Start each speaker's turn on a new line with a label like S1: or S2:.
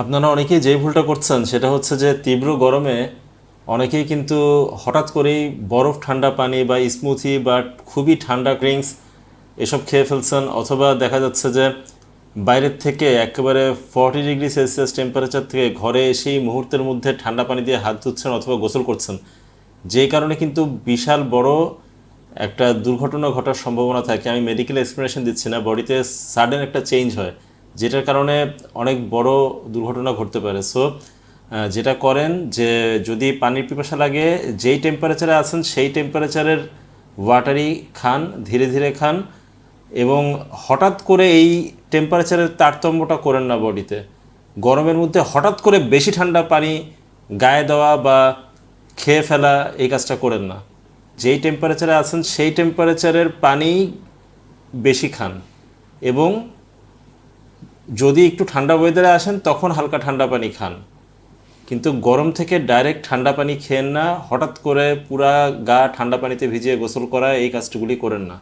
S1: আপনারা অনেকেই যেই ভুলটা করছেন, সেটা হচ্ছে যে তীব্র গরমে অনেকেই কিন্তু হঠাৎ করেই বরফ ঠান্ডা পানি বা স্মুথি বা খুবই ঠান্ডা ড্রিঙ্কস এসব খেয়ে ফেলছেন। অথবা দেখা যাচ্ছে যে বাইরের থেকে একেবারে ফর্টি ডিগ্রি সেলসিয়াস টেম্পারেচার থেকে ঘরে এসেই মুহূর্তের মধ্যে ঠান্ডা পানি দিয়ে হাত ধুচ্ছেন অথবা গোসল করছেন। যেই কারণে কিন্তু বিশাল বড় একটা দুর্ঘটনা ঘটার সম্ভাবনা থাকে। আমি মেডিকেল এক্সপ্লেনেশন দিচ্ছি না। বডিতে সাডেন একটা চেঞ্জ হয়। যেটার কারণে অনেক বড় দুর্ঘটনা ঘটতে পারে। সো যেটা করেন যে যদি পানির পিপাসা লাগে, যেই টেম্পারেচারে আছেন, সেই টেম্পারেচারের ওয়াটারই খান, ধীরে ধীরে খান এবং হঠাৎ করে এই টেম্পারেচারের তারতম্যটা করেন না বডিতে। গরমের মধ্যে হঠাৎ করে বেশি ঠান্ডা পানি গায়ে দেওয়া বা খেয়ে ফেলা এই কাজটা করেন না। যেই টেম্পারেচারে আছেন, সেই টেম্পারেচারের পানি বেশি খান এবং যদি একটু ঠান্ডা ওয়েদারে আসেন, তখন হালকা ঠান্ডা পানি খান। কিন্তু গরম থেকে ডাইরেক্ট ঠান্ডা পানি খেয়েন না, হঠাৎ করে পুরা গা ঠান্ডা পানিতে ভিজিয়ে গোসল করা, এই কাজগুলি করেন না।